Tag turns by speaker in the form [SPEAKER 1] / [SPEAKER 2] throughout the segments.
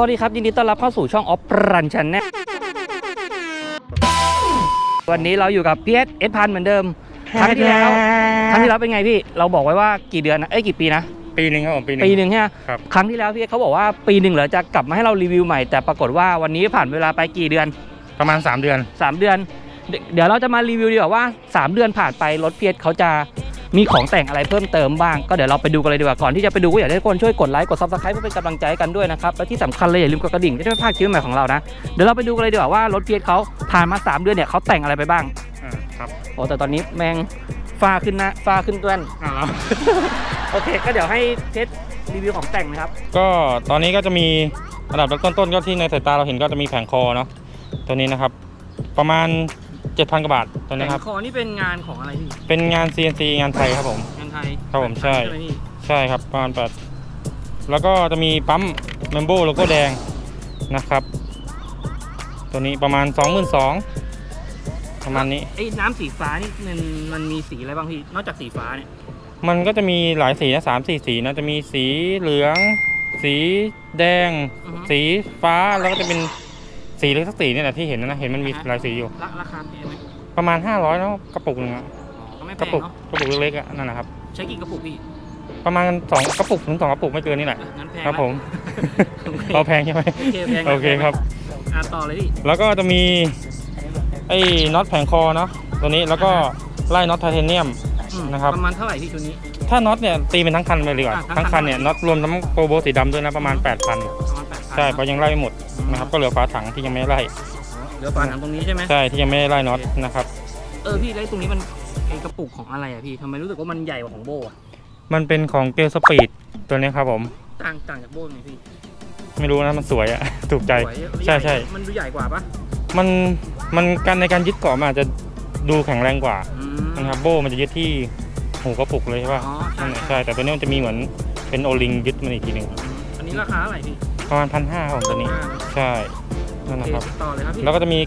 [SPEAKER 1] วัสดีครับ ยินดีต้อนรับเข้าสู่ช่องออฟรันชันแนวันนี้เราอยู่กับพีเอสเอสพันเหมือนเดิมครั้งที่แล้วครั้งที่แล้วเป็นไงพี่ เราบอกไว้ว่ากี่เดือนนะเอ้ยกี่ปีนะ
[SPEAKER 2] ปีหนึ่งครับผมปีหนึ่ง
[SPEAKER 1] ปีหนึ่งใช่ไหม
[SPEAKER 2] ครับ
[SPEAKER 1] ครั้งที่แล้วพี่เอสเขาบอกว่าปีหนึ่งเหรอจะกลับมาให้เรารีวิวใหม่แต่ปรากฏว่าวันนี้ผ่านเวลาไปกี่เดือน
[SPEAKER 2] ประมาณ 3 เดือน
[SPEAKER 1] 3 เดือน เดเดี๋ยวเราจะมารีวิวดีกว่าว่า 3 เดือนผ่านไปรถพีเอสเขาจะ มีของแต่งอะไรเพิ่มเติมบ้างก็เดี๋ยวเราไปดูกันเลยดีกว่าก่อนที่จะไปดูก็อยากให้ทุกคนช่วยกดไลค์กดซับสไครป์เพื่อเป็นกำลังใจให้กันด้วยนะครับและที่สำคัญเลยอย่าลืมกดกระดิ่งจะได้ไม่พลาดคลิปใหม่ของเรานะเดี๋ยวเราไปดูกันเลยดีกว่าว่ารถพีเอสเขาผ่านมา 3 เดือนเนี่ยเขาแต่งอะไรไปบ้าง
[SPEAKER 2] อ่าครับ
[SPEAKER 1] โอ้แต่ตอนนี้แมงฟ้าขึ้นนะฟ้าขึ้นต้น
[SPEAKER 2] อ่าแล้ว
[SPEAKER 1] โอเค ก็เดี๋ยวให้เทสรีวิวของแต่งนะครับ
[SPEAKER 2] ก็ตอนนี้ก็จะมีอันดับต้นๆก็ที่ในสายตาเราเห็นก็จะมีแผงคอเนาะตัวนี้นะครับ ประมาณ 7,000กว่าบาทตัวนี้ครับ
[SPEAKER 1] คอนี่เป็นงานของอะไรพี่
[SPEAKER 2] เป็นงาน CNC งานไทยครับผม
[SPEAKER 1] งานไทย
[SPEAKER 2] ครับผมใช่
[SPEAKER 1] ไหมพี่
[SPEAKER 2] ใช่ครับประมาณ8แล้วก็จะมีปั๊มเมมโบโลโก้แดงนะครับ ตัวนี้ประมาณ 22,000ประมาณนี้
[SPEAKER 1] ไอ้น้ำสีฟ้านี่มันมันมีสีอะไรบ้างพี่ นอกจากสีฟ้าเนี่ย
[SPEAKER 2] มันก็จะมีหลายสีนะสามสี่สีนะจะมีสีเหลือง สีแดง
[SPEAKER 1] อือฮึ
[SPEAKER 2] สีฟ้าแล้วก็จะเป็น สีเล็กสักสีเนี่ยแหละที่เห็นนะเห็นมันมี
[SPEAKER 1] อ่าฮะ
[SPEAKER 2] หลายสีอยู่
[SPEAKER 1] ราราคาแพงไหม
[SPEAKER 2] ประมาณ 500แล้วกระปุกหนึงอะ
[SPEAKER 1] อ๋อก็ไม่แพ
[SPEAKER 2] กระ
[SPEAKER 1] ง
[SPEAKER 2] ปุก
[SPEAKER 1] เนาะ
[SPEAKER 2] กระปุกเล็กๆอะนั่นนะครับ
[SPEAKER 1] ใช้กี่กระปุกพี่
[SPEAKER 2] ประมาณสองกระปุกถึงสองกระปุกไม่เกินนี่แหละ
[SPEAKER 1] อะงั้นแพง
[SPEAKER 2] ครับ
[SPEAKER 1] ละ
[SPEAKER 2] ผม
[SPEAKER 1] โอเค
[SPEAKER 2] เราแพงใช่ไหม
[SPEAKER 1] โอเคแพง
[SPEAKER 2] โอเคครับ
[SPEAKER 1] อะต่อเลยพี่
[SPEAKER 2] แล้วก็จะมีไอ้น็อตแผงคอเนาะตัวนี้แล้วก็ไล่น็อตไทเทเนียม
[SPEAKER 1] อืม
[SPEAKER 2] นะครับ
[SPEAKER 1] ประมาณเท่าไหร่พี่ชุดนี้
[SPEAKER 2] ถ้าน็อตเนี่ยตีเป็นทั้งคันไปเลยดีกว่า
[SPEAKER 1] อะทั้
[SPEAKER 2] ทั้
[SPEAKER 1] ง
[SPEAKER 2] ง
[SPEAKER 1] คั
[SPEAKER 2] คั
[SPEAKER 1] น
[SPEAKER 2] น เนี่ยน็อตรวมทั้งโปรโบสีดำด้วยนะประมาณ 8,000
[SPEAKER 1] ประมาณแปด พัน
[SPEAKER 2] ใช่เพราะยังไล่ไม่หมดนะครับก็เหลือฝาถังที่ยังไม่ได้ไล่
[SPEAKER 1] เหลือฝาถังตรงนี้ใช่ไหม
[SPEAKER 2] ใช่ที่ยังไม่ได้ไล่น็อตนะครับ
[SPEAKER 1] เออพี่แล้วตรงนี้มันไอกระปุกของอะไรอะพี่ทำไมรู้สึกว่ามันใหญ่กว่าของโบอะ
[SPEAKER 2] มันเป็นของเกลสปีดตัวนี้ครับผม
[SPEAKER 1] ต่างต่างจากโบยังไงพี่
[SPEAKER 2] ไม่รู้นะมันสวยอะ ถูกใจ
[SPEAKER 1] สวย
[SPEAKER 2] ใช่ใช่
[SPEAKER 1] มันดูใหญ่กว่าปะ
[SPEAKER 2] มันมันการในการยึดเกาะมันอาจจะดูแข็งแรงกว่า
[SPEAKER 1] อืม
[SPEAKER 2] นะครับโบมันจะยึดที่หูกระปุกเลยใช่ป่ะ
[SPEAKER 1] อ๋อใช่
[SPEAKER 2] นั่นแหละ
[SPEAKER 1] ใช่
[SPEAKER 2] ใช่แต่ตัวนี้มันจะมีเหมือนเป็นโอลิงยึดมันอีกทีหนึ่ง
[SPEAKER 1] อันนี้ราคาเท่าไหร่พี่
[SPEAKER 2] ประมาณพันห้าของตัวนี้
[SPEAKER 1] อ่า
[SPEAKER 2] ใช่นั่น
[SPEAKER 1] โอ
[SPEAKER 2] นะ
[SPEAKER 1] เค
[SPEAKER 2] ครับ
[SPEAKER 1] ต่อเลยครับพี่
[SPEAKER 2] แล้วก็จะมี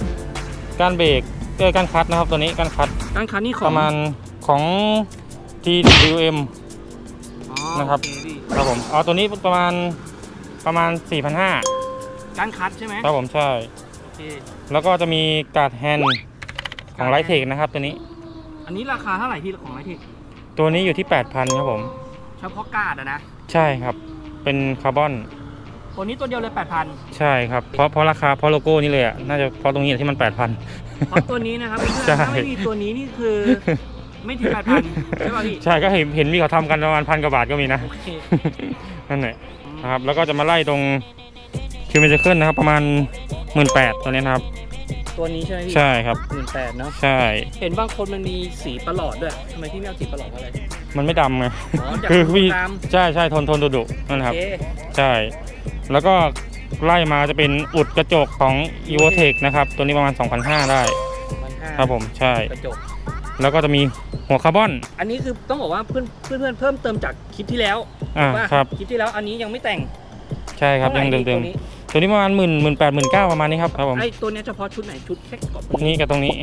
[SPEAKER 2] การเบรกเอ้ยการคัดนะครับตัวนี้การคัด
[SPEAKER 1] ร้านค้านี่ข
[SPEAKER 2] ป
[SPEAKER 1] อง
[SPEAKER 2] ระมาณของ TWM
[SPEAKER 1] อ๋อ
[SPEAKER 2] นะครับ
[SPEAKER 1] โอเพี่
[SPEAKER 2] ครับผมเอาตัวนี้ประมาณประมาณ 4,500
[SPEAKER 1] ร้านคัดใช่ไหม
[SPEAKER 2] ครับผมใช่
[SPEAKER 1] โอเค
[SPEAKER 2] แล้วก็จะมีการ์ดแฮนด์ของไลท์เทคนะครับตัวนี้
[SPEAKER 1] อันนี้ราคาเท่าไหร่พี่ของไรที่
[SPEAKER 2] ตัวนี้อยู่ที่ 8,000ครับผม
[SPEAKER 1] เฉพาะการ์ดอะนะ
[SPEAKER 2] ใช่ครับ เป็นคาร์บอน
[SPEAKER 1] ตัวนี้ตัวเดียวเลยแปดพัน
[SPEAKER 2] ใช่ครับเพราะเพราะราคาเพราะโลโก้นี่เลยอะน่าจะเพราะตรงนี้แหละที่มัน8,000
[SPEAKER 1] เพราะตัวนี้นะครับเพื่อน
[SPEAKER 2] ใช่
[SPEAKER 1] ๆถ้าไม่มีตัวนี้นี่คือไม่ถึงแปดพันใช่ป่ะพี่
[SPEAKER 2] ใช่ก็เห็นเห็นมีเขาทำกันประมาณพันกว่าบาทก็มีนะ
[SPEAKER 1] โอเค
[SPEAKER 2] นั่นแหละนะครับแล้วก็จะมาไล่ตรงคิวเมจิเคิลนะครับ ประมาณ18,000ตัวนี้นะครับ
[SPEAKER 1] ตัวนี้ใช่ไหมพี่
[SPEAKER 2] ใช่ครับ
[SPEAKER 1] หมื่นแปดเนาะ
[SPEAKER 2] ใช่
[SPEAKER 1] เห็นบางคนมันมีสีประหลอดด้วยทำไมพี่ไม่เอาสีประหลอดเพราะอะไร
[SPEAKER 2] มันไม่ดำไง
[SPEAKER 1] อ๋ออยาก
[SPEAKER 2] คือ
[SPEAKER 1] ดู
[SPEAKER 2] พี่
[SPEAKER 1] ตาม
[SPEAKER 2] ใช่ใช่ทนทนดุดุนั่นนะค
[SPEAKER 1] โอ
[SPEAKER 2] รับ
[SPEAKER 1] เค
[SPEAKER 2] ใช่ แล้วก็ไล่มาจะเป็นอุดกระจกของ e v o t e c h นะครับ ตัวนี้ประมาณ 2,500 ได้
[SPEAKER 1] พันห้า
[SPEAKER 2] ครับผมใช่
[SPEAKER 1] กระจก
[SPEAKER 2] แล้วก็จะมีหัวคาร์บอน
[SPEAKER 1] อันนี้คือต้องบอกว่าเพื่อนเพื่อนเพื่อนเพิ่มเติมจากคลิปที่แล้ว
[SPEAKER 2] อ่า
[SPEAKER 1] ว่า
[SPEAKER 2] ครับ
[SPEAKER 1] คลิปที่แล้วอันนี้ยังไม่แต่ง
[SPEAKER 2] ใช่ครับยัง
[SPEAKER 1] ท่าไห
[SPEAKER 2] เดิม
[SPEAKER 1] พี่
[SPEAKER 2] ๆตัวนี้ประมาณหมื่นหมื่นแปดหมื่นเก้าประมาณนี้ครับครับผม
[SPEAKER 1] ไอ้ตัวเนี้ยเฉพาะชุดไหนชุดแค่กรอบ
[SPEAKER 2] นี่กับตรงนี้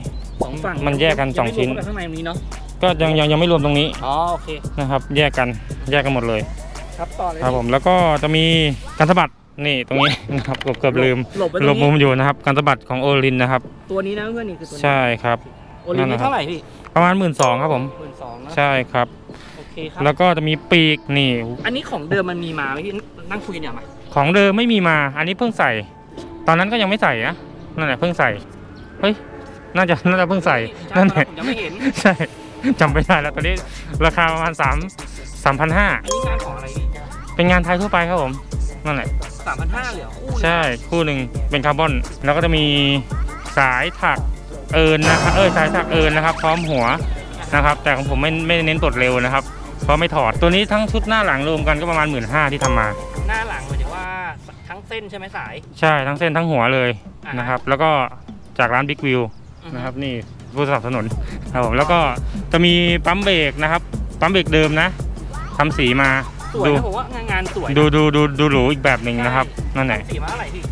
[SPEAKER 1] สองฝั่ง
[SPEAKER 2] มันแยกกันสองชิ้น
[SPEAKER 1] ยังไม่รวมเข้าไปข้างในนี้เนาะ
[SPEAKER 2] ก็ยังยังยังไม่รวมตรงนี้
[SPEAKER 1] อ๋อโอเค
[SPEAKER 2] นะครับ แยกกันแยกกันหมดเลย
[SPEAKER 1] ครับต่อเลย
[SPEAKER 2] ครับผมแล้วก็จะมีการสะบัดนี่ตรงนี้นะครับเกือบเกือบลืม
[SPEAKER 1] หลบไปต
[SPEAKER 2] หล
[SPEAKER 1] ร
[SPEAKER 2] บ
[SPEAKER 1] ง
[SPEAKER 2] มุ
[SPEAKER 1] นี้
[SPEAKER 2] มอยู่นะครับ การสะบัดของโอลินนะครับ
[SPEAKER 1] ตัวนี้นะเพื่อนนี่คือตัวนี้
[SPEAKER 2] ใช่ครับ
[SPEAKER 1] โอลิม
[SPEAKER 2] นั่น
[SPEAKER 1] นี่
[SPEAKER 2] นะครับ
[SPEAKER 1] เท่าไหร่พี่
[SPEAKER 2] ประมาณหมื่นสองครับผม
[SPEAKER 1] หมื่นสองนะ
[SPEAKER 2] ใช่ครับ
[SPEAKER 1] โอเคครับ
[SPEAKER 2] แล้วก็จะมีปีกนี่
[SPEAKER 1] อันนี้ของเดิมมันมีมาไหมพี่นั่งคุยเนี่ยมา
[SPEAKER 2] ของเดิมไม่มีมา อันนี้เพิ่งใส่ ตอนนั้นก็ยังไม่ใส่นะนั่นแหละเพิ่งใส่เฮ้ยน่าจะน่าจะเพิ่งใส่
[SPEAKER 1] ใช่
[SPEAKER 2] นั่นแห
[SPEAKER 1] ครั
[SPEAKER 2] ละ
[SPEAKER 1] บผมยังไม่เห็น
[SPEAKER 2] ใช่ จำไม่ได้แล้วตอนนี้ราคาประมาณสามสามพันห้า
[SPEAKER 1] อันนี้งานของอะไรพี่
[SPEAKER 2] เป็นงานไทยทั่วไปครับผมนั่นแหละ
[SPEAKER 1] สามพันห้าเหลือคู่เลย
[SPEAKER 2] ใช่คู่หนึ่งเป็นคาร์บอน แล้วก็จะมีสายถักเอิญนะครับเออสายถักเอิญนะครับ พร้อมหัวนะครับ แต่ของผมไม่ไม่เน้นตดเร็วนะครับเพราะไม่ถอดตัวนี้ทั้งชุดหน้าหลังรวมกันก็ประมาณหมื่นห้าที่ทำมา
[SPEAKER 1] หน้าหลังหมายถึงว่าทั้งเส้นใช่ไหมสาย
[SPEAKER 2] ใช่ทั้งเส้นทั้งหัวเลย
[SPEAKER 1] อ่าฮะ
[SPEAKER 2] นะครับ แล้วก็จากร้านบิ๊กวิว
[SPEAKER 1] อือฮึ
[SPEAKER 2] นะครับนี่ ผู้สนับสนุนครับผมแล้วก็จะมีปั๊มเบรกนะครับ ปั๊มเบรกเดิมนะทำสีมา
[SPEAKER 1] สวย
[SPEAKER 2] ดู
[SPEAKER 1] นะผมว่างานงานสวยนะ
[SPEAKER 2] ดูดูดูดูหรูอีกแบบหนึ่งนะครับนั่นแหละ
[SPEAKER 1] สีมาเท่าไหร่พี่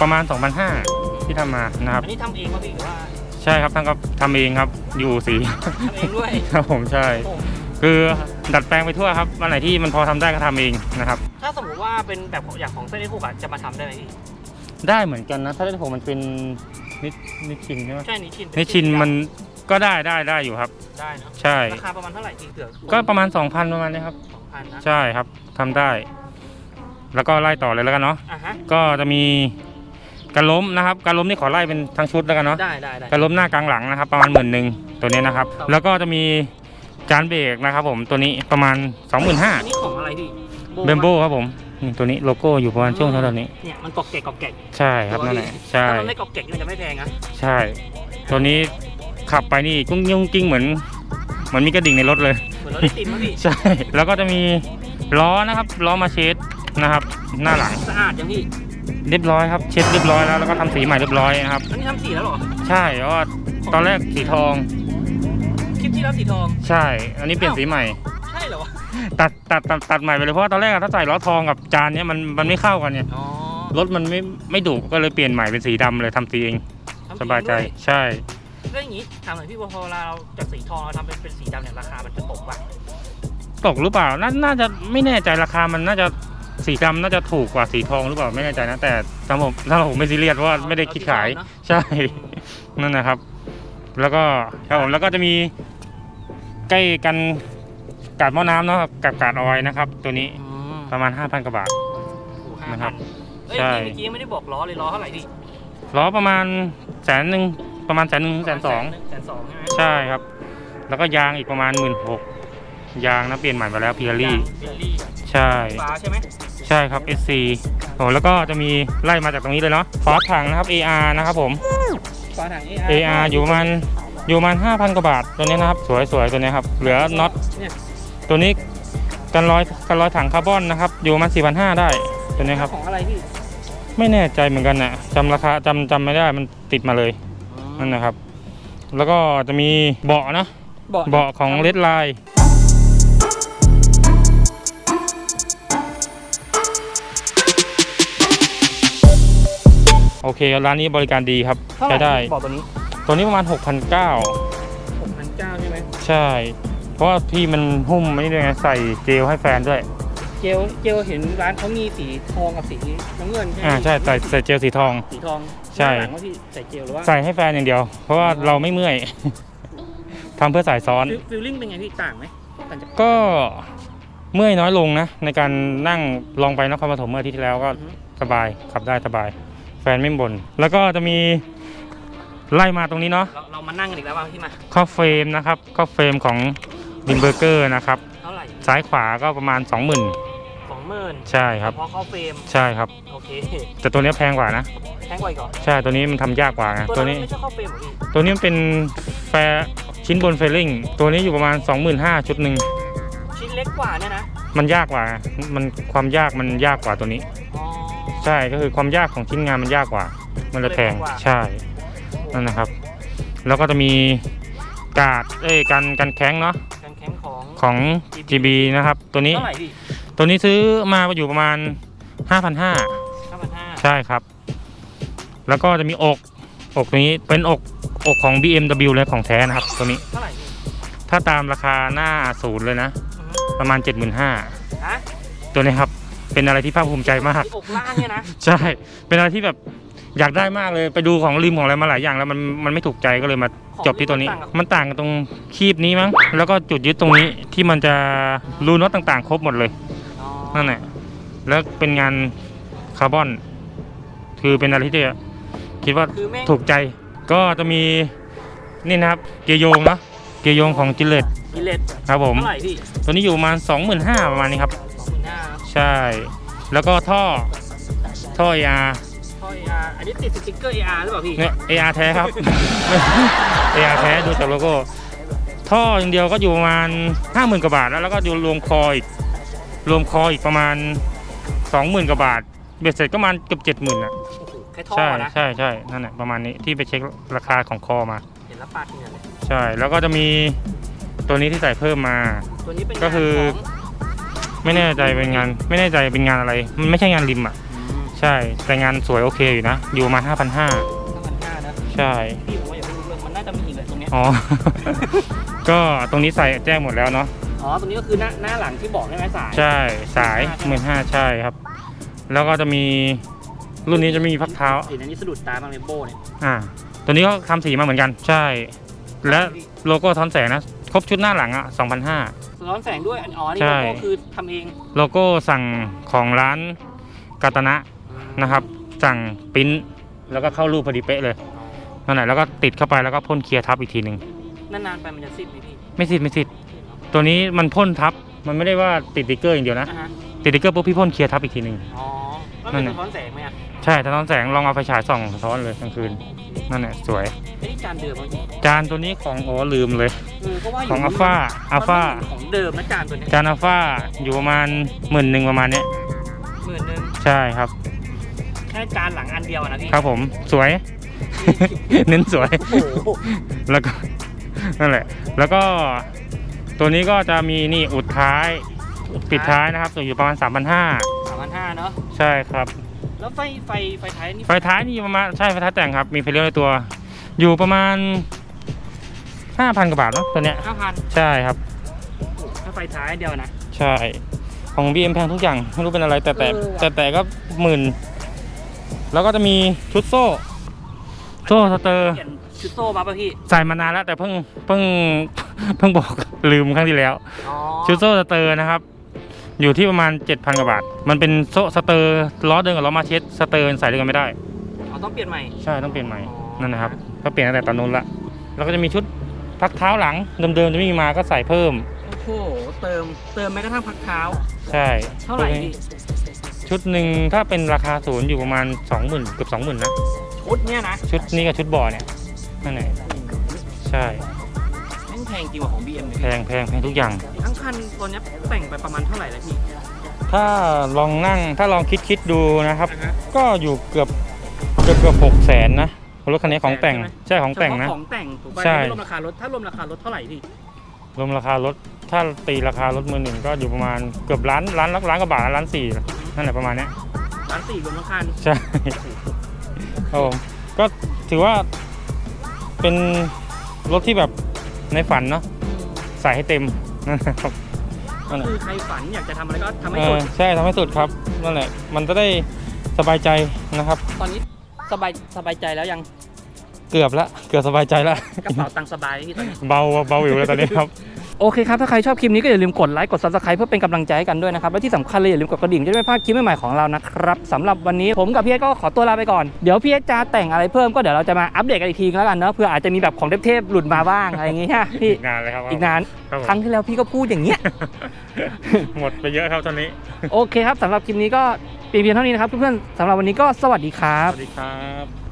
[SPEAKER 2] ประมาณ 2,500ที่ทำมานะครับ
[SPEAKER 1] อันนี้ทำเองป่ะพี่หรือว่า
[SPEAKER 2] ใช่ครับท่านก็ทำเองครับอยู่สี
[SPEAKER 1] ทำเองด้วย
[SPEAKER 2] ครับผมใช่
[SPEAKER 1] โอ้
[SPEAKER 2] คือดัดแปลงไปทั่วครับวันไหนที่มันพอทำได้ก็ทำเองนะครับ
[SPEAKER 1] ถ้าสมมติว่าเป็นแบบของอย่างของเส้นที่หกอะจะมาทำได้ไหมพี่
[SPEAKER 2] ได้เหมือนกันนะ ถ้าได้ผมมันเป็น นิชนิชชินใช่ไหม
[SPEAKER 1] ใช่นิชิน
[SPEAKER 2] นิชชินมันก็ได้ได้ได้อยู่ครับ
[SPEAKER 1] ได้เนอะ
[SPEAKER 2] ใช่
[SPEAKER 1] ราคาประมาณเท่าไหร่พี่เกือบ
[SPEAKER 2] ก็ประมาณ 2,000 ประมาณนี้ครับ
[SPEAKER 1] สองพันนะ
[SPEAKER 2] ใช่ครับทำได้ แล้วก็ไล่ต่อเลยแล้วกันเนาะ
[SPEAKER 1] อะฮะ
[SPEAKER 2] ก็จะมีการล้มนะครับการล้มนี่ขอไล่เป็นทั้งชุดแล้วกันเนาะ
[SPEAKER 1] ได้ได้ได้
[SPEAKER 2] การล้มหน้ากลางหลังนะครับ ประมาณหมื่นหนึ่งตัวนี้นะครับ
[SPEAKER 1] ครับ
[SPEAKER 2] แล้วก็จะมีจานเบรกนะครับผมตัวนี้ประมาณ 25,000
[SPEAKER 1] อันนี้ของอะไรพี่
[SPEAKER 2] เบมโบครับผม นี่ตัวนี้โลโก้อยู่ประมาณช่วงเท่านี้
[SPEAKER 1] เนี่ยมันกอกแกกกอกแกก
[SPEAKER 2] ใช่ครับนั่นแหละใช่
[SPEAKER 1] ถ้ามันไม่กอกแกกนี่มันจะไม่แพงนะ
[SPEAKER 2] ใช่ ตัวนี้ขับไปนี่กุ้งยุ่งกิ้งเหมือนเหมือนมีกระดิ่งในรถเลย
[SPEAKER 1] เหมือนรถไอติมนะพี่
[SPEAKER 2] ใช่ แล้วก็จะมีล้อนะครับล้อมาเชดนะครับ หน้าหลัง
[SPEAKER 1] สะอาดยังพี่
[SPEAKER 2] เรียบร้อยครับเช็ดเรียบร้อยแล้วแล้วก็ทำสีใหม่เรียบร้อยนะครับ
[SPEAKER 1] อันนี้ทำสีแล้วเหรอ
[SPEAKER 2] ใช่เพราะว่าตอนแรกสีทอง
[SPEAKER 1] คลิปที่แล้วสีทอง
[SPEAKER 2] ใช่ อันนี้เปลี่ยนสีใหม่
[SPEAKER 1] ใช่เหรอวะ
[SPEAKER 2] ตัดตัดตัดตัดใหม่ไปเลยเพราะว่าตอนแรกอะถ้าใส่ล้อทองกับจานเนี้ยมันมันไม่เข้ากันเนี่ย
[SPEAKER 1] อ๋อ
[SPEAKER 2] รถมันไม่ไม่ดุก็เลยเปลี่ยนใหม่เป็นสีดำเลยทำสีเอง
[SPEAKER 1] ทำ
[SPEAKER 2] สบายใจ
[SPEAKER 1] ด้วย
[SPEAKER 2] ใช่
[SPEAKER 1] แล้วอย่างนี้ถามหน่อยพี่ว่าพอเราจากสีทองเราทำเป็นเป็นสีดำเนี่ยราคามันจะตกป่ะ
[SPEAKER 2] ตกหรือเปล่านาน่าจะไม่แน่ใจราคามันน่าจะสีดำน่าจะถูกกว่าสีทองหรือเปล่าไม่แน่ใจนะแต่สำหรับผมถ้าผมไม่ซีเรียสเพราะว่าไม่ได้คิดขายใช่นั่นนะครับ แล้วก็ครับผมแล้วก็จะมีใกล้กัน กาดหม้อน้ำเนาะกับกาดออยนะครับ ตัวนี้
[SPEAKER 1] อืม
[SPEAKER 2] ประมาณ 5,000กว่าบาท
[SPEAKER 1] โอ้โหห้า
[SPEAKER 2] นะครั
[SPEAKER 1] พั
[SPEAKER 2] บ
[SPEAKER 1] นเอ้ย
[SPEAKER 2] ใช่
[SPEAKER 1] พี่เมื่อกี้ยังไม่ได้บอกล้อเลยล้อเท่าไหร่พี่
[SPEAKER 2] ล้อประมาณแสนหนึ่งประมาณแสนหนึ่งแสนสอง
[SPEAKER 1] แสนสองใช่ไหม
[SPEAKER 2] ใช่ครับ แล้วก็ยางอีกประมาณหมื่นหกยางนะเปลี่ยนใหม่ไปแล้วพีอารี่
[SPEAKER 1] เบลลี่
[SPEAKER 2] ใช่
[SPEAKER 1] ฟ้าใช่ไหม
[SPEAKER 2] ใช่ครับ SC โอ้แล้วก็จะมีไล่มาจากตรงนี้เลยเนาะฟอสถังนะครับ AR นะครับผม
[SPEAKER 1] ฟ้าถัง
[SPEAKER 2] AR อยู่ประมาณอยู่ประมาณ5,000กว่าบาทตัวนี้นะครับ สวยๆตัวนี้ครับ เหลือน็อต
[SPEAKER 1] เนี่ย
[SPEAKER 2] ตัวนี้กันร้อยกันร้อยถังคาร์บอนนะครับ อยู่ประมาณ4,500 ได้ตัวนี้ครับ
[SPEAKER 1] ของอะไรพี่
[SPEAKER 2] ไม่แน่ใจเหมือนกันนะจำราคาจำจำไม่ได้มันติดมาเลยนั่นนะครับ แล้วก็จะมีเบาะนะ
[SPEAKER 1] เบาะ
[SPEAKER 2] เบาะของเลดไลน์โอเคร้านนี้บริการดีครับ
[SPEAKER 1] เท่าไหร่
[SPEAKER 2] ใช้ได้
[SPEAKER 1] เบาะตัวนี้
[SPEAKER 2] ตัวนี้ประมาณ6,900
[SPEAKER 1] หกพันเก้าใช่ไหม
[SPEAKER 2] ใช่เพ ราะว่าพี่มันหุ้มไม่ได้ไงใส่เจลให้แฟนด้วย
[SPEAKER 1] เจลเจลเห็นร้านเขามีสีทองกับสีน้ำเงินใช่ไหม
[SPEAKER 2] อ่าใช่ใส่ใส่เจลสีทอง
[SPEAKER 1] สีทอง
[SPEAKER 2] ใช่
[SPEAKER 1] หน้าหลังว่าพี่ใส่เจลหรือว่า
[SPEAKER 2] ใส่ให้แฟนอย่างเดียว เพราะว่าเราไม่เมื่อย ทำเพื่อสายซ้อน
[SPEAKER 1] ฟิลลิ่งเป็นไงพี่ต่างไหมต่างจาก
[SPEAKER 2] ก็เมื่อยน้อยลงนะ ในการนั่งลองไปนครปฐมเมื่ออาทิตย์ที่แล้วก็
[SPEAKER 1] อือฮึ
[SPEAKER 2] สบายขับได้สบาย แฟนไม่บ่นแล้วก็จะมีไล่มาตรงนี้เนาะ
[SPEAKER 1] เราเรามานั่งกันอีกแล้วว่าพี่มา
[SPEAKER 2] ข้อเฟรมนะครับข้อเฟรมของ บินเบอร์เกอร์นะครับ
[SPEAKER 1] เท่าไหร่
[SPEAKER 2] ซ้ายขวาก็ประมาณ 20,000
[SPEAKER 1] สองหมื่น
[SPEAKER 2] ใช่ครับ
[SPEAKER 1] พอเข้าเฟรม
[SPEAKER 2] ใช่ครับ
[SPEAKER 1] โอเค
[SPEAKER 2] แต่ตัวนี้แพงกว่านะ
[SPEAKER 1] แพงกว่าอีกเหรอ
[SPEAKER 2] ใช่ตัวนี้มันทำยากกว่าไง
[SPEAKER 1] ตั
[SPEAKER 2] ตัวว
[SPEAKER 1] นี้
[SPEAKER 2] นี้
[SPEAKER 1] ไม่ใช่เข้าเฟรมเหรอพี่
[SPEAKER 2] ตัวนี้มันเป็นแฟร์ชิ้นบนเฟลลิ่ง ตัวนี้อยู่ประมาณ 25,000ชุดหนึ่ง
[SPEAKER 1] ชิ้นเล็กกว่าเนี่ยนะ
[SPEAKER 2] มันยากกว่า มันความยากมันยากกว่าตัวนี้
[SPEAKER 1] อ๋อ
[SPEAKER 2] ใช่ก็คือความยากของชิ้นงานมันยากกว่า มันเลยแพง
[SPEAKER 1] เลยแพงกว่า
[SPEAKER 2] ใช่ นั่นนะครับ แล้วก็จะมีกาดเอ้ยกันกันแข้งเนาะ
[SPEAKER 1] การแข็งของ
[SPEAKER 2] ของ GB นะครับ ตัวนี้
[SPEAKER 1] เท่าไหร่พี่
[SPEAKER 2] ตัวนี้ซื้อมาอยู่ประมาณ 5,500
[SPEAKER 1] ห้าพันห้า
[SPEAKER 2] ใช่ครับ แล้วก็จะมีอกอกนี้เป็นอกอกของ BMW เลยของแท้นะครับ ตัวนี้
[SPEAKER 1] เท่าไหร่พี่
[SPEAKER 2] ถ้าตามราคาหน้าศูนย์เลยนะ
[SPEAKER 1] อือฮึ
[SPEAKER 2] ประมาณ 75,000
[SPEAKER 1] ฮะ
[SPEAKER 2] ตัวนี้ครับ เป็นอะไรที่ภาคภูมิใจมาก
[SPEAKER 1] ที่อกล่างเนี่ยนะ
[SPEAKER 2] ใช่ เป็นอะไรที่แบบ อยากได้มากเลยไปดูของริมของอะไรมาหลายอย่างแล้วมันมันไม่ถูกใจก็เลยมาจบที่ตัวนี้ มันต่างกันตรงคีบนี้มั้งแล้วก็จุดยึดตรงนี้ที่มันจะรูน็อตต่างๆ ครบหมดเลย
[SPEAKER 1] อ๋อ
[SPEAKER 2] นั่นแหละแล้วเป็นงานคาร์บอน คือเป็นอะไรที่คิดว่า
[SPEAKER 1] คือแม่ง
[SPEAKER 2] ถูกใจ ก็จะมีนี่นะครับเกียร์โยงเนาะเกียร์โยงของจิเลต
[SPEAKER 1] กิเลส
[SPEAKER 2] ครับผม
[SPEAKER 1] เท่าไหร่พี่
[SPEAKER 2] ตัวนี้อยู่ประมาณ 25,000ประมาณนี้ครับ
[SPEAKER 1] สองหมื่นห้า
[SPEAKER 2] ใช่ แล้วก็ท่อ ท่อ AR
[SPEAKER 1] ท่อ AR อันนี้ติดสติ๊กเกอร์ AR หรือเปล่าพี่
[SPEAKER 2] เนี่ย AR แท้ครับ AR แท้ดูจากโลโก้ ท่ออย่างเดียวก็อยู่ประมาณ 50,000กว่าบาทแล้วแล้วก็อยู่รวมคออีกรวมคออีกประมาณ 20,000กว่าบาทเบ็ดเสร็จก็ประมาณเกือบ70,000อะ
[SPEAKER 1] โอ้โหแค่ท่อ
[SPEAKER 2] ใช่
[SPEAKER 1] นะ
[SPEAKER 2] ใช่ใช่นั่นแหละประมาณนี้ที่ไปเช็คราคาของคอมา
[SPEAKER 1] เห็นแล้วปาดเนี่ยเลย
[SPEAKER 2] ใช่ แล้วก็จะมีตัวนี้ที่ใส่เพิ่มมา
[SPEAKER 1] ตัวนี้เป็น
[SPEAKER 2] ก็คือ
[SPEAKER 1] งานของ
[SPEAKER 2] ไม่แน่ใจเป็นงาน ไม่แน่ใจเป็นงานอะไร มันไม่ใช่งานริมอะ
[SPEAKER 1] อืม
[SPEAKER 2] ใช่ แต่งานสวยโอเคอยู่นะ อยู่ประมาณ5,500
[SPEAKER 1] ห้าพันห้านะ
[SPEAKER 2] ใช่
[SPEAKER 1] พี่ผมว่าอย่าเพิ่งรู้เรื่องมันน่าจะมีอีกเลยตรงเนี้ย
[SPEAKER 2] อ๋อ ก็ตรงนี้ใส่แจ้งหมดแล้วเนาะ
[SPEAKER 1] อ๋อตรงนี้ก็คือหน้าหน้าหลังที่บอกใช่ไหมสาย
[SPEAKER 2] ใช่ สายหมื่นห้าใช่ครับ แล้วก็จะมีรุ่นนี้จะมีพักเท้า
[SPEAKER 1] สีนั้นนี่สะดุดตามากเลยโบเนี่ย
[SPEAKER 2] อ่า ตัวนี้ก็ทำสีมาเหมือนกัน ใช่ และโลโก้ท้อนแสงนะ ครบชุดหน้าหลังอะ2,500
[SPEAKER 1] สะท้อนแสงด้วยอันอ๋อนี่
[SPEAKER 2] ใช่
[SPEAKER 1] โลโก้คือทำเอง
[SPEAKER 2] โลโก้สั่งของร้านกาตนะ นะครับ สั่งปริ้นแล้วก็เข้ารูปพอดีเป๊ะเลยนั่นแหละแล้วก็ติดเข้าไปแล้วก็พ่นเคลียร์ทับอีกทีหนึ่ง
[SPEAKER 1] นานๆไปมันจะซิดไหมพี่
[SPEAKER 2] ไม่สิทธิ์ไม่สิทธิ์ตัวนี้มันพ่นทับ มันไม่ได้ว่าติดติ๊กเกอร์อย่างเดียวนะ
[SPEAKER 1] อ่าฮะ
[SPEAKER 2] ติดติ๊กเกอร์ปุ๊บพี่พ่นเคลียร์ทับอีกทีหนึ่ง
[SPEAKER 1] อ๋อแล้ว
[SPEAKER 2] นั่
[SPEAKER 1] มัน
[SPEAKER 2] นน่ะ
[SPEAKER 1] สะท้อนแสงไหมอะ
[SPEAKER 2] ใช่ถ้าท้อนแสงลองเอาไฟฉายส่องสะท้อนเลยกลางคืนนั่นแหละสวย
[SPEAKER 1] ไอ้นี่จานเดิมมั้งพี่
[SPEAKER 2] จานตัวนี้ของโอ้ลืมเลย
[SPEAKER 1] เออก็ว่าอยู่
[SPEAKER 2] ของอัลฟาอัลฟา
[SPEAKER 1] มันไม่เหมือนของเดิมนะจานตัวเนี้ย
[SPEAKER 2] จานอัลฟาอยู่ประมาณหมื่นหนึ่งประมาณเนี้ย
[SPEAKER 1] หมื่นหนึ่ง
[SPEAKER 2] ใช่ครับ
[SPEAKER 1] แค่จานหลังอันเดียวอะนะพี่
[SPEAKER 2] ครับผมสวย เน้นสวย
[SPEAKER 1] โอ้โห
[SPEAKER 2] แล้วก็นั่นแหละ แล้วก็ตัวนี้ก็จะมีนี่อุดท้ายปิดท้ายนะครับส่วนอยู่ประมาณ 3,500
[SPEAKER 1] สามพันห้าเนาะ
[SPEAKER 2] ใช่ครับ
[SPEAKER 1] แล้วไฟไฟไฟท้ายนี่
[SPEAKER 2] ไฟท้ายนี่ประมาณใช่ไฟท้ายแต่งครับ มีไฟเลี้ยวในตัว อยู่ประมาณ 5,000กว่าบาทเนาะตัวเนี้ย
[SPEAKER 1] ห้าพัน
[SPEAKER 2] ใช่ครับ
[SPEAKER 1] ถ้าไฟท้ายอันเดียวนะ
[SPEAKER 2] ใช่ ของ BM แพงทุกอย่าง ไม่รู้เป็นอะไรแต่แต่
[SPEAKER 1] เออว่ะ
[SPEAKER 2] แต่แต่ก็หมื่น แล้วก็จะมีชุดโซ่ โซ่สเตอร์
[SPEAKER 1] เปลี่ยนชุดโซ่มาป่ะพี่
[SPEAKER 2] ใส่มานานแล้วแต่เพิ่งเพิ่งเพิ่งบอกลืมครั้งที่แล้ว
[SPEAKER 1] อ๋อ
[SPEAKER 2] ชุดโซ่สเตอร์นะครับ อยู่ที่ประมาณ 7,000กว่าบาท มันเป็นโซ่สเตอร์ล้อเดิมกับล้อมาเชสสเตอร์ใส่ด้วยกันไม่ได้
[SPEAKER 1] อ๋อต้องเปลี่ยนใหม่
[SPEAKER 2] ใช่ต้องเปลี่ยนใหม่
[SPEAKER 1] อ๋อ
[SPEAKER 2] นั่นนะครับก็เปลี่ยนตั้งแต่ตอนนู้นละแล้วก็จะมีชุดพักเท้าหลังเดิมๆจะไม่มีมาก็ใส่เพิ่ม
[SPEAKER 1] โอ้โห เติม เติมแม้กระทั่งพักเท้า
[SPEAKER 2] ใช่
[SPEAKER 1] เท่าไหร่พี่
[SPEAKER 2] ชุดหนึ่งถ้าเป็นราคาศูนย์อยู่ประมาณ 20,000เกือบ20,000นะ
[SPEAKER 1] ชุดเนี้ยนะ
[SPEAKER 2] ชุดนี้กับชุดบอเนี่ยนั่นแหละใช่
[SPEAKER 1] แม่งแพงจริงกว่าของ BM เลย
[SPEAKER 2] แพงแพงแพงทุกอย่าง
[SPEAKER 1] พี่ทั้งคันตัวเนี้ยแต่งไปประมาณเท่าไหร่แล้วพี่
[SPEAKER 2] ถ้าลองนั่งถ้าลองคิดคิดดูนะครับ
[SPEAKER 1] อ่าฮะ
[SPEAKER 2] ก็อยู่เกือบเกือบเกือบหกแสนนะรถคันนี้ของแต่ง
[SPEAKER 1] ใช่ไหม
[SPEAKER 2] ใช่ของแต่งนะ
[SPEAKER 1] เฉพาของแต่งถูกป่ะ
[SPEAKER 2] ใช่
[SPEAKER 1] ไม่รวมราคารถถ้ารวมราคารถเท่าไหร่พี่
[SPEAKER 2] รวมราคารถถ้าตีราคารถมือหนึ่งก็อยู่ประมาณเกือบล้านล้านล้านกว่าบาทล้านสี่ นั่นแหละประมาณเนี้ย
[SPEAKER 1] ร้านสี่รวมทั้งคัน
[SPEAKER 2] ใช่ ครับผมก็ถือว่าเป็นรถที่แบบในฝันเนาะใส่ให้เต็มนั่นแหละครับ
[SPEAKER 1] ก็คือใครฝันอยากจะทำอะไรก็ทำให้
[SPEAKER 2] เอ
[SPEAKER 1] สุ
[SPEAKER 2] อ
[SPEAKER 1] ด
[SPEAKER 2] ใช่ทำให้สุดครับนั่นแหละ มันจะได้สบายใจนะครับ
[SPEAKER 1] ตอนนี้สบายสบายใจแล้วยัง
[SPEAKER 2] เกือบละเกือบสบายใจละ
[SPEAKER 1] กระเป๋าตังค์สบายพี่ตอนนี้
[SPEAKER 2] เบาเบาอยู่แล้วตอนนี้ครับ
[SPEAKER 1] โอเคครับ ถ้าใครชอบคลิปนี้ก็อย่าลืมกดไลค์กด subscribe เพื่อเป็นกำลังใจให้กันด้วยนะครับ และที่สำคัญเลยอย่าลืมกดกระดิ่งจะได้ไม่พลาดคลิปใหม่ๆของเรานะครับสำหรับวันนี้ผมกับพี่เอสก็ขอตัวลาไปก่อน เดี๋ยวพี่เอสจะแต่งอะไรเพิ่มก็เดี๋ยวเราจะมาอัปเดตกันอีกทีแล้วกันเนาะเพื่ออาจจะมีแบบของเทพๆหลุดมาบ้างอะไรอย่างงี้ฮะพี่
[SPEAKER 2] อีกนานเลยครับ
[SPEAKER 1] อีกนาน
[SPEAKER 2] ครับผม
[SPEAKER 1] ครั้งที่แล้วพี่ก็พูดอย่างเงี้ย
[SPEAKER 2] หมดไปเยอะครับตอนนี้
[SPEAKER 1] โอเคครับสำหรับคลิปนี้ก็เพียงเท่านี้นะครับเพื่อนๆสำหรับวันนี้ก็สวัสดีครั
[SPEAKER 2] ส
[SPEAKER 1] บ
[SPEAKER 2] วัสดีครับ